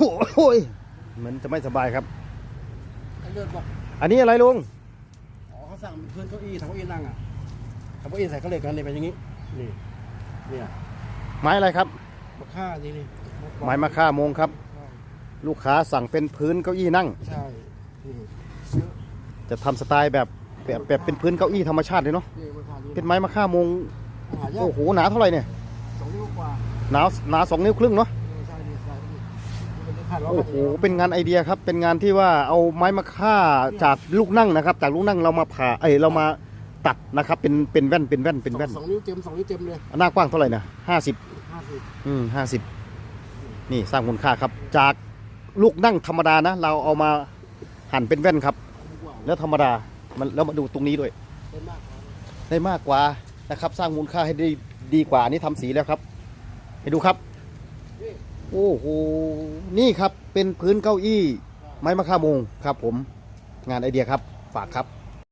โอ้ยเหมือนจะไม่สบายครับไอ้เลือดบอกอันนี้อะไรลุงอ๋อเขาสั่งเป็นพื้นเก้าอี้ทำเก้าอี้นั่งอะทำเก้าอี้ใส่กระเหล็กกันนี่เป็นอย่างนี้ นี่ เนี่ยไม้อะไรครับมาฆ่านี่นี่ไม้มะค่าโมงครับ ลูกค้าสั่งเป็นพื้นเก้าอี้นั่ง ใช่นี่จะทำสไตล์แบบแบบแบบเป็นพื้นเก้าอี้ธรรมชาติเลยเนาะนี่มาฆ่านี่เป็นไม้มะค่าโมงหายากโอ้โหหนาเท่าไหร่เนี่ยสองนิ้วกว่าหนาหนาสองนิ้วครึ่งเนาะ เออใช่นี่ใช่นี่ นี่เป็นขาดล้อโอ้โหเป็นงานไอเดียครับ เป็นงานที่ว่าเอาไม้มะค่าจากลูกนั่งนะครับ จากลูกนั่งเรามาผ่าเอ้ยเรามาตัดนะครับ เป็นเป็นแว่นเป็นแว่นเป็นแว่นสองนิ้วเต็มสองนิ้วเต็มเลยหน้ากว้างเท่าไหร่นะห้าสิบห้าสิบอืมห้าสิบนี่สร้างมูลค่าครับ จากลูกนั่งธรรมดานะ เราเอามาหั่นเป็นแว่นครับดีกว่าแล้วธรรมดามันแล้วมาดูตรงนี้ด้วยเป็นมากกว่าได้มากกว่านะครับ สร้างมูลค่าให้ได้ดีกว่านี่ทำสีแล้วครับ ให้ดูครับ โอ้โห นี่ครับเป็นพื้นเก้าอี้ ไม้มะค่ามงครับผม งานไอเดียครับ ฝากครับ